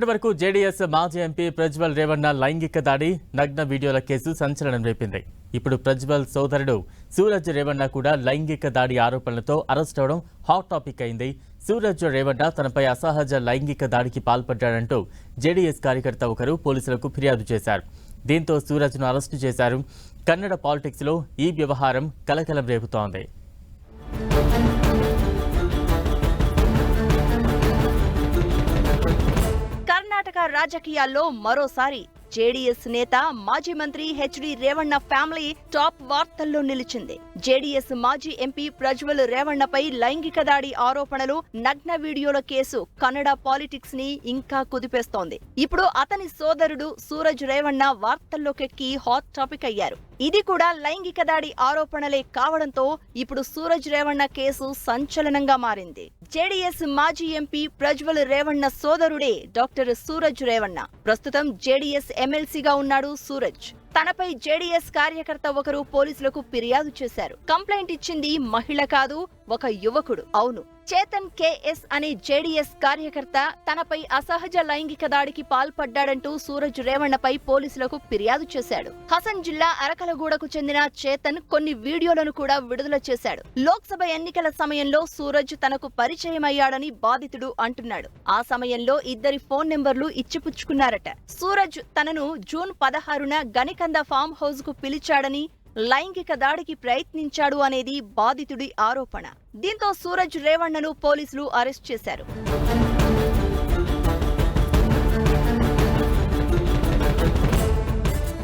ఇప్పటి వరకు జేడీఎస్ మాజీ ఎంపీ ప్రజ్వల్ రేవణ్ణ లైంగిక దాడి నగ్న వీడియోల కేసు సంచలనం రేపింది. ఇప్పుడు ప్రజ్వల్ సోదరుడు సూరజ్ రేవణ్ణ కూడా లైంగిక దాడి ఆరోపణలతో అరెస్ట్ అవడం హాట్ టాపిక్ అయింది. సూరజ్ రేవణ్ణ తనపై అసహజ లైంగిక దాడికి పాల్పడ్డాడంటూ జేడీఎస్ కార్యకర్త ఒకరు పోలీసులకు ఫిర్యాదు చేశారు. దీంతో సూరజ్ను అరెస్టు చేశారు. కన్నడ పాలిటిక్స్లో ఈ వ్యవహారం కలకలం రేపుతోంది. రాజకీయాల్లో మరోసారి జేడీఎస్ నేత మాజీ మంత్రి హెచ్డి రేవణ్ణ ఫ్యామిలీ టాప్ వార్తల్లో నిలిచింది. జేడీఎస్ మాజీ ఎంపీ ప్రజ్వల్ రేవణ్ణపై లైంగిక దాడి ఆరోపణలు నగ్న వీడియోల కేసు కన్నడ పాలిటిక్స్ని ఇంకా కుదిపేస్తోంది. ఇప్పుడు అతని సోదరుడు సూరజ్ రేవణ్ణ వార్తల్లోకెక్కి హాట్ టాపిక్ అయ్యారు. ఇది కూడా లైంగిక దాడి ఆరోపణలే కావడంతో ఇప్పుడు సూరజ్ రేవణ్ణ కేసు సంచలనంగా మారింది. జేడీఎస్ మాజీ ఎంపీ ప్రజ్వల్ రేవణ్ణ సోదరుడే డాక్టర్ సూరజ్ రేవణ్ణ ప్రస్తుతం జేడీఎస్ ఎమ్మెల్సీగా ఉన్నాడు సూరజ్. తనపై జేడీఎస్ కార్యకర్త ఒకరు పోలీసులకు ఫిర్యాదు చేశారు. కంప్లైంట్ ఇచ్చింది మహిళ కాదు ఒక యువకుడు. అవును చేతన్ కేఎస్ అనే జేడీఎస్ కార్యకర్త తనపై అసహజ లైంగిక దాడికి పాల్పడ్డాడంటూ సూరజ్ రేవణ్ణపై పోలీసులకు ఫిర్యాదు చేశాడు. హసన్ జిల్లా అరకలగూడకు చెందిన చేతన్ కొన్ని వీడియోలను కూడా విడుదల చేశాడు. లోక్సభ ఎన్నికల సమయంలో సూరజ్ తనకు పరిచయమయ్యాడని బాధితుడు అంటున్నాడు. ఆ సమయంలో ఇద్దరి ఫోన్ నెంబర్లు ఇచ్చిపుచ్చుకున్నారట. సూరజ్ తనను జూన్ పదహారున గనికంద ఫామ్ హౌస్కు పిలిచాడని లైంగిక దాడికి ప్రయత్నించాడు అనేది బాధితుడి ఆరోపణ. దీంతో సూరజ్ రేవణ్ణను పోలీసులు అరెస్ట్ చేశారు.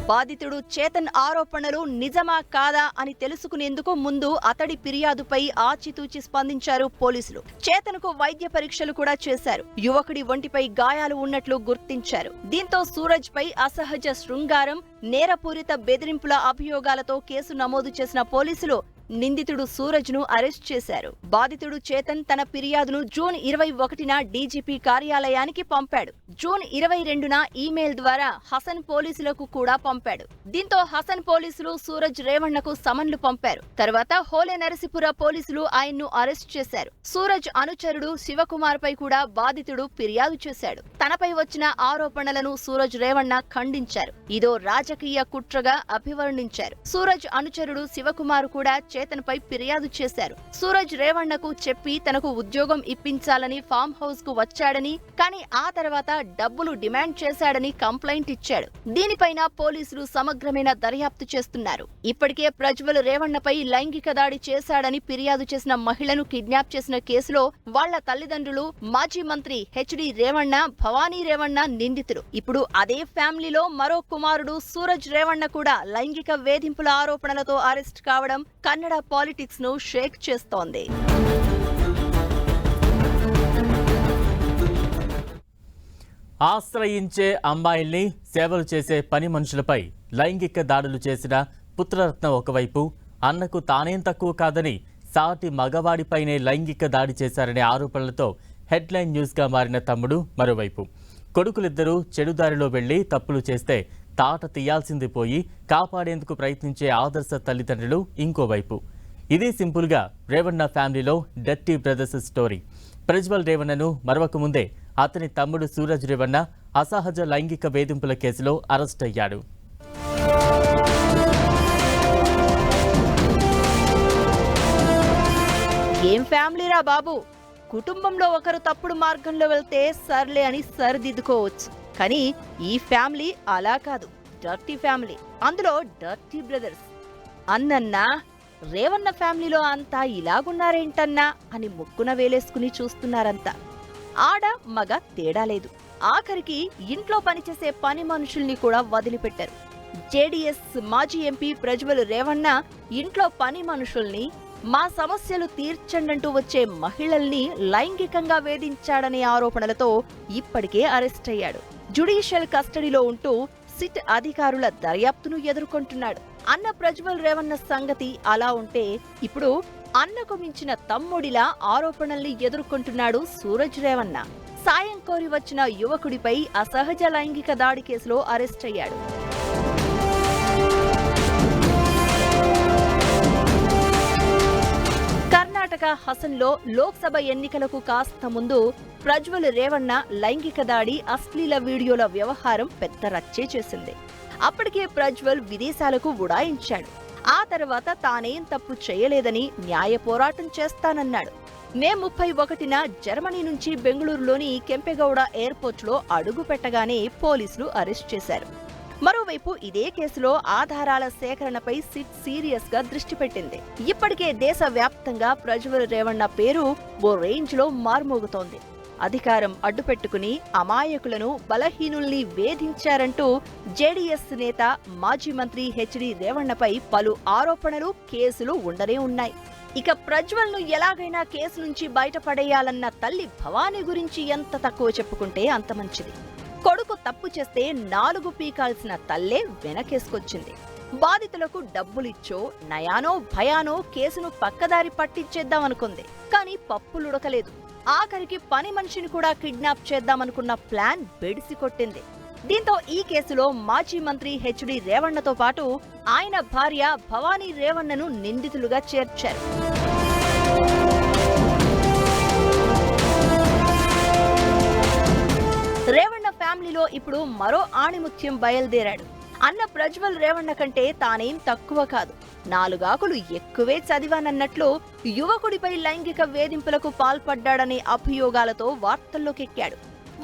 బాధితుడు చేతన్ ఆరోపణలు నిజమా కాదా అని తెలుసుకునేందుకు ముందు అతడి ఫిర్యాదుపై ఆచితూచి స్పందించారు పోలీసులు. చేతన్కు వైద్య పరీక్షలు కూడా చేశారు. యువకుడి ఒంటిపై గాయాలు ఉన్నట్లు గుర్తించారు. దీంతో సూరజ్ పై అసహజ శృంగారం నేరపూరిత బెదిరింపుల అభియోగాలతో కేసు నమోదు చేసిన పోలీసులు నిందితుడు సూరజ్ను అరెస్ట్ చేశారు. బాధితుడు చేతన్ తన ఫిర్యాదును జూన్ ఇరవై ఒకటిన డీజీపీ కార్యాలయానికి పంపాడు. జూన్ ఇరవై రెండున ఈమెయిల్ ద్వారా హసన్ పోలీసులకు కూడా పంపాడు. దీంతో హసన్ పోలీసులు సూరజ్ రేవణ్ణకు సమన్లు పంపారు. తర్వాత హోలే నరసిపుర పోలీసులు ఆయన్ను అరెస్ట్ చేశారు. సూరజ్ అనుచరుడు శివకుమార్ పై కూడా బాధితుడు ఫిర్యాదు చేశాడు. తనపై వచ్చిన ఆరోపణలను సూరజ్ రేవణ్ణ ఖండించారు. ఇదో రాజకీయ కుట్రగా అభివర్ణించారు. సూరజ్ అనుచరుడు శివకుమార్ కూడా చేతన్పై ఫిర్యాదు చేశారు. సూరజ్ రేవణ్ణకు చెప్పి తనకు ఉద్యోగం ఇప్పించాలని ఫామ్ హౌస్కు వచ్చాడని కానీ ఆ తర్వాత డబ్బులు డిమాండ్ చేశాడని కంప్లైంట్ ఇచ్చాడు. దీనిపైన పోలీసులు సమగ్రమైన దర్యాప్తు చేస్తున్నారు. ఇప్పటికే ప్రజ్వల్ రేవణ్ణపై లైంగిక దాడి చేశాడని ఫిర్యాదు చేసిన మహిళను కిడ్నాప్ చేసిన కేసులో వాళ్ళ తల్లిదండ్రులు మాజీ మంత్రి హెచ్డి రేవణ్ణ భవానీ రేవణ్ణ నిందితులు. ఇప్పుడు అదే ఫ్యామిలీలో మరో కుమారుడు సూరజ్ రేవణ్ణ కూడా లైంగిక వేధింపుల ఆరోపణలతో అరెస్ట్ కావడం కన్నడ పాలిటిక్స్ను షేక్ చేస్తోంది. ఆశ్రయించే అమ్మాయిల్ని సేవలు చేసే పని మనుషులపై లైంగిక దాడులు చేసిన పుత్రరత్న ఒకవైపు అన్నకు తానేం తక్కువ కాదని సాటి మగవాడిపైనే లైంగిక దాడి చేశారనే ఆరోపణలతో హెడ్లైన్ న్యూస్గా మారిన తమ్ముడు మరోవైపు. కొడుకులిద్దరూ చెడుదారిలో వెళ్ళి తప్పులు చేస్తే తాట తీయాల్సింది పోయి కాపాడేందుకు ప్రయత్నించే ఆదర్శ తల్లిదండ్రులు ఇంకోవైపు ఇది సింపుల్గా రేవణ్ణ ఫ్యామిలీలో డర్టీ బ్రదర్స్ స్టోరీ. ప్రజ్వల్ రేవణ్ణను మరవక ముందే అతని తమ్ముడు సూరజ్ రేవణ్ణ అసహజ లైంగిక వేధింపుల కేసులో అరెస్ట్ అయ్యాడు. ఏం ఫ్యామిలీరా బాబు? కుటుంబంలో ఒకరు తప్పుడు మార్గంలో వెళ్తే సర్లే అని సరిదిద్దుకోవచ్చు. కానీ ఈ ఫ్యామిలీ అలా కాదు. Dirty family. అందులో డర్టీ బ్రదర్స్. అన్నన్నా రేవన్న ఫ్యామిలీలో అంతా ఇలాగున్నారేంటన్నా అని ముక్కున వేలేసుకుని చూస్తున్నారంతా. ఆడ మగ తేడా లేదు. ఆఖరికి ఇంట్లో పనిచేసే పని మనుషుల్ని కూడా వదిలిపెట్టారు. జేడీఎస్ మాజీ ఎంపీ ప్రజ్వల్ రేవన్న ఇంట్లో పని మనుషుల్ని మా సమస్యలు తీర్చండంటూ వచ్చే మహిళల్ని లైంగికంగా వేధించాడనే ఆరోపణలతో ఇప్పటికే అరెస్ట్ అయ్యాడు. జుడిషియల్ కస్టడీలో ఉంటూ సిట్ అధికారుల దర్యాప్తును ఎదుర్కొంటున్నాడు. అన్న ప్రజ్వల్ రేవన్న సంగతి అలా ఉంటే ఇప్పుడు అన్నకు మించిన తమ్ముడిలా ఆరోపణల్ని ఎదుర్కొంటున్నాడు సూరజ్ రేవన్న. సాయం కోరి వచ్చిన యువకుడిపై అసహజ లైంగిక దాడి కేసులో అరెస్ట్ హసన్లో లోక్సభ ఎన్నికలకు కాస్త ముందు ప్రజ్వల్ రేవణ్ణ లైంగిక దాడి అశ్లీల వీడియోల వ్యవహారం పెద్ద రచ్చే చేసింది. అప్పటికే ప్రజ్వల్ విదేశాలకు ఉడాయించాడు. ఆ తర్వాత తానేం తప్పు చేయలేదని న్యాయ పోరాటం చేస్తానన్నాడు. మే ముప్పై ఒకటిన జర్మనీ నుంచి బెంగళూరులోని కెంపెగౌడ ఎయిర్పోర్ట్లో అడుగు పెట్టగానే పోలీసులు అరెస్ట్ చేశారు. మరోవైపు ఇదే కేసులో ఆధారాల సేకరణపై సిట్ సీరియస్గా దృష్టి పెట్టింది. ఇప్పటికే దేశవ్యాప్తంగా ప్రజ్వల్ రేవణ్ణ పేరు ఓ రేంజ్లో మార్మోగుతోంది. అధికారం అడ్డుపెట్టుకుని అమాయకులను బలహీనుల్ని వేధించారంటూ జేడీఎస్ నేత మాజీ మంత్రి హెచ్డి రేవణ్ణపై పలు ఆరోపణలు కేసులు ఉండనే ఉన్నాయి. ఇక ప్రజ్వల్ను ఎలాగైనా కేసు నుంచి బయటపడేయాలన్న తల్లి భవానీ గురించి ఎంత తక్కువ చెప్పుకుంటే అంత మంచిది. కొడుకు తప్పు చేస్తే నాలుగు పీకాల్సిన తల్లే వెనకేసుకొచ్చింది. బాధితులకు డబ్బులిచ్చో నయానో భయానో కేసును పక్కదారి పట్టించేద్దామనుకుంది. కానీ పప్పులుడకలేదు ఆఖరికి పని మనిషిని కూడా కిడ్నాప్ చేద్దామనుకున్న ప్లాన్ బెడిసి కొట్టింది దీంతో ఈ కేసులో మాజీ మంత్రి హెచ్డి రేవణ్ణతో పాటు ఆయన భార్య భవానీ రేవణ్ణను నిందితులుగా చేర్చారు. అప్పుడు మరో ఆణిముత్యం బయలుదేరాడు. అన్న ప్రజ్వల్ రేవణ్ణ కంటే తానేం తక్కువ కాదు. నాలుగాకులు ఎక్కువే చదివానన్నట్లు యువకుడిపై లైంగిక వేధింపులకు పాల్పడ్డాడనే అభియోగాలతో వార్తల్లోకెక్కాడు.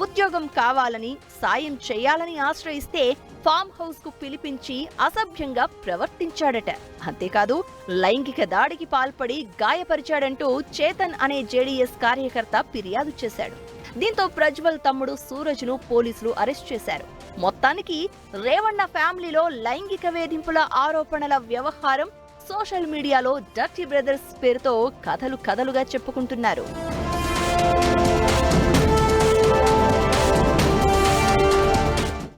ఉద్యోగం కావాలని సాయం చేయాలని ఆశ్రయిస్తే ఫామ్ హౌస్కు పిలిపించి అసభ్యంగా ప్రవర్తించాడట. అంతేకాదు లైంగిక దాడికి పాల్పడి గాయపరిచాడంటూ చేతన్ అనే జేడీఎస్ కార్యకర్త ఫిర్యాదు చేశాడు. దీంతో ప్రజ్వల్ తమ్ముడు సూరజ్ను పోలీసులు అరెస్ట్ చేశారు. మొత్తానికి రేవణ్ణ ఫ్యామిలీలో లైంగిక వేధింపుల ఆరోపణల వ్యవహారం సోషల్ మీడియాలో డర్టీ బ్రదర్స్ పేరుతో కథలు కథలుగా చెప్పుకుంటున్నారు.